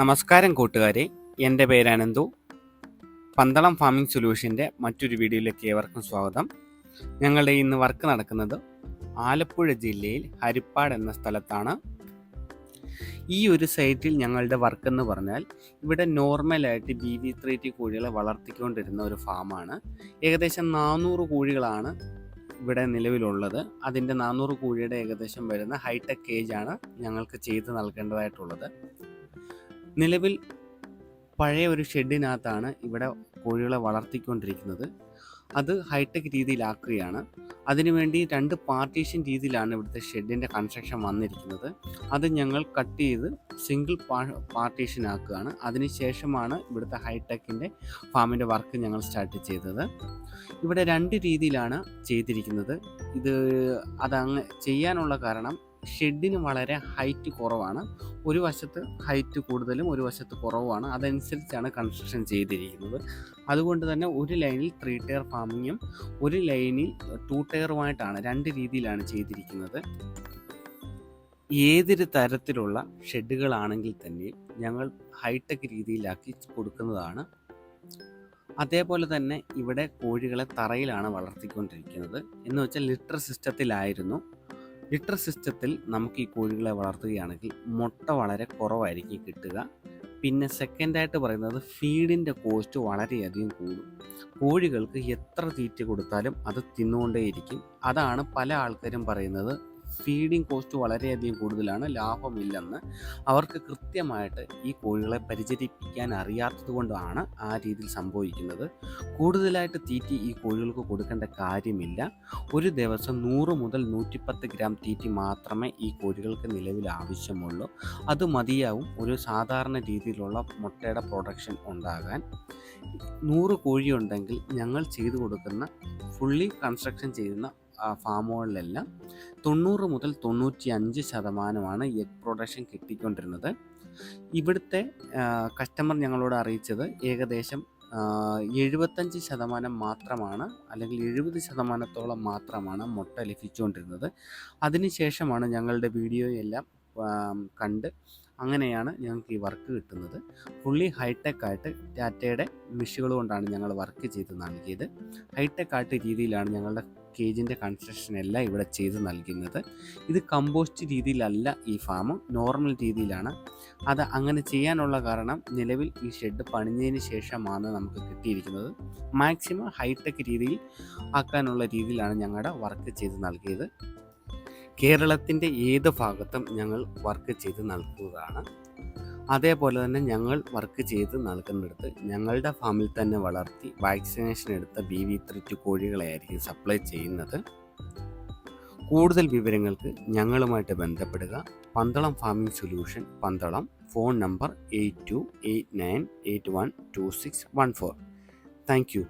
നമസ്കാരം കൂട്ടുകാരെ. എന്റെ പേര് അനന്തു പന്തളം ഫാമിംഗ് സൊല്യൂഷന്റെ മറ്റൊരു വീഡിയോയിലേക്ക് ഏവർക്കും സ്വാഗതം. ഞങ്ങളുടെ ഇന്ന് വർക്ക് നടക്കുന്നത് ആലപ്പുഴ ജില്ലയിൽ ഹരിപ്പാട് എന്ന സ്ഥലത്താണ്. ഈ ഒരു സൈറ്റിൽ ഞങ്ങളുടെ വർക്ക് എന്ന് പറഞ്ഞാൽ ഇവിടെ നോർമലായിട്ട് ബി വി ത്രീ ടി കോഴികളെ വളർത്തിക്കൊണ്ടിരുന്ന ഒരു ഫാമാണ്. ഏകദേശം നാനൂറ് കോഴികളാണ് ഇവിടെ നിലവിലുള്ളത്. അതിന്റെ നാനൂറ് കോഴിയുടെ ഏകദേശം വരുന്ന ഹൈടെക് കേജാണ് ഞങ്ങൾക്ക് ചെയ്ത് നൽകേണ്ടതായിട്ടുള്ളത്. നിലവിൽ പഴയ ഒരു ഷെഡിനകത്താണ് ഇവിടെ കോഴികളെ വളർത്തിക്കൊണ്ടിരിക്കുന്നത്. അത് ഹൈടെക് രീതിയിലാക്കുകയാണ്. അതിനുവേണ്ടി രണ്ട് പാർട്ടീഷൻ രീതിയിലാണ് ഇവിടുത്തെ ഷെഡിന്റെ കൺസ്ട്രക്ഷൻ വന്നിരിക്കുന്നത്. അത് ഞങ്ങൾ കട്ട് ചെയ്ത് സിംഗിൾ പാ പാർട്ടീഷൻ ആക്കുകയാണ്. അതിനുശേഷമാണ് ഇവിടുത്തെ ഹൈടെക്കിന്റെ ഫാമിന്റെ വർക്ക് ഞങ്ങൾ സ്റ്റാർട്ട് ചെയ്തത്. ഇവിടെ രണ്ട് രീതിയിലാണ് ചെയ്തിരിക്കുന്നത്. ഇത് അതങ്ങ് ചെയ്യാനുള്ള കാരണം ഷെഡിന് വളരെ ഹൈറ്റ് കുറവാണ്. ഒരു വശത്ത് ഹൈറ്റ് കൂടുതലും ഒരു വശത്ത് കുറവുമാണ്. അതനുസരിച്ചാണ് കൺസ്ട്രക്ഷൻ ചെയ്തിരിക്കുന്നത്. അതുകൊണ്ട് തന്നെ ഒരു ലൈനിൽ ത്രീ ടയർ ഫാമിങ്ങും ഒരു ലൈനിൽ ടു ടയറുമായിട്ടാണ് രണ്ട് രീതിയിലാണ് ചെയ്തിരിക്കുന്നത്. ഏതൊരു തരത്തിലുള്ള ഷെഡുകളാണെങ്കിൽ തന്നെയും ഞങ്ങൾ ഹൈടെക് രീതിയിലാക്കി കൊടുക്കുന്നതാണ്. അതേപോലെ തന്നെ ഇവിടെ കോഴികളെ തറയിലാണ് വളർത്തിക്കൊണ്ടിരിക്കുന്നത്. എന്ന് വെച്ചാൽ ലിറ്റർ സിസ്റ്റത്തിലായിരുന്നു ലിറ്റർ സിസ്റ്റത്തിൽ നമുക്ക് ഈ കോഴികളെ വളർത്തുകയാണെങ്കിൽ മുട്ട വളരെ കുറവായിരിക്കും കിട്ടുക. പിന്നെ സെക്കൻഡായിട്ട് പറയുന്നത് ഫീഡിന്റെ കോസ്റ്റ് വളരെയധികം കൂടും. കോഴികൾക്ക് എത്ര തീറ്റ കൊടുത്താലും അത് തിന്നുകൊണ്ടേയിരിക്കും. അതാണ് പല ആൾക്കാരും പറയുന്നത് ഫീഡിങ് കോസ്റ്റ് വളരെയധികം കൂടുതലാണ് ലാഭമില്ലെന്ന് അവർക്ക് കൃത്യമായിട്ട് ഈ കോഴികളെ പരിചരിപ്പിക്കാൻ അറിയാത്തത് കൊണ്ടാണ് ആ രീതിയിൽ സംഭവിക്കുന്നത്. കൂടുതലായിട്ട് തീറ്റി ഈ കോഴികൾക്ക് കൊടുക്കേണ്ട കാര്യമില്ല. ഒരു ദിവസം നൂറ് മുതൽ നൂറ്റിപ്പത്ത് ഗ്രാം തീറ്റി മാത്രമേ ഈ കോഴികൾക്ക് നിലവിൽ ആവശ്യമുള്ളൂ. അത് മതിയാവും. ഒരു സാധാരണ രീതിയിലുള്ള മുട്ടയുടെ പ്രൊഡക്ഷൻ ഉണ്ടാകാൻ. നൂറ് കോഴിയുണ്ടെങ്കിൽ ഞങ്ങൾ ചെയ്തു കൊടുക്കുന്ന ഫുള്ളി കൺസ്ട്രക്ഷൻ ചെയ്യുന്ന ഫാമുകളിലെല്ലാം തൊണ്ണൂറ് മുതൽ തൊണ്ണൂറ്റി അഞ്ച് ശതമാനമാണ് എഗ് പ്രൊഡക്ഷൻ കിട്ടിക്കൊണ്ടിരുന്നത്. ഇവിടുത്തെ കസ്റ്റമർ ഞങ്ങളോട് അറിയിച്ചത് ഏകദേശം എഴുപത്തഞ്ച് ശതമാനം മാത്രമാണ് അല്ലെങ്കിൽ എഴുപത് ശതമാനത്തോളം മാത്രമാണ് മുട്ട ലഭിച്ചുകൊണ്ടിരുന്നത്. അതിനുശേഷമാണ് ഞങ്ങളുടെ വീഡിയോയെല്ലാം കണ്ട് അങ്ങനെയാണ് ഞങ്ങൾക്ക് ഈ വർക്ക് കിട്ടുന്നത്. ഫുള്ളി ഹൈടെക് ആയിട്ട് ടാറ്റയുടെ മിഷുകൾ കൊണ്ടാണ് ഞങ്ങൾ വർക്ക് ചെയ്ത് നൽകിയത്. ഹൈടെക് ആയിട്ട് രീതിയിലാണ് ഞങ്ങളുടെ കേജിന്റെ കൺസ്ട്രക്ഷൻ അല്ല ഇവിടെ ചെയ്ത് നൽകുന്നത്. ഇത് കമ്പോസ്റ്റ് രീതിയിലല്ല ഈ ഫാം നോർമൽ രീതിയിലാണ്. അത് അങ്ങനെ ചെയ്യാനുള്ള കാരണം നിലവിൽ ഈ ഷെഡ് പണിഞ്ഞതിന് ശേഷമാണ് നമുക്ക് കിട്ടിയിരിക്കുന്നത്. മാക്സിമം ഹൈടെക് രീതിയിൽ ആക്കാനുള്ള രീതിയിലാണ് ഞങ്ങളുടെ വർക്ക് ചെയ്ത് നൽകിയത്. കേരളത്തിന്റെ ഏത് ഭാഗത്തും ഞങ്ങൾ വർക്ക് ചെയ്ത് നൽകുന്നതാണ്. അതേപോലെ തന്നെ ഞങ്ങൾ വർക്ക് ചെയ്ത് നൽകുന്നിടത്ത് ഞങ്ങളുടെ ഫാമിൽ തന്നെ വളർത്തി വാക്സിനേഷൻ എടുത്ത ബി വി ത്രിറ്റ് കോഴികളെയായിരിക്കും സപ്ലൈ ചെയ്യുന്നത്. കൂടുതൽ വിവരങ്ങൾക്ക് ഞങ്ങളുമായിട്ട് ബന്ധപ്പെടുക. Pandalam farming solution Pandalam phone number eight two eight nine eight one two six one four thank you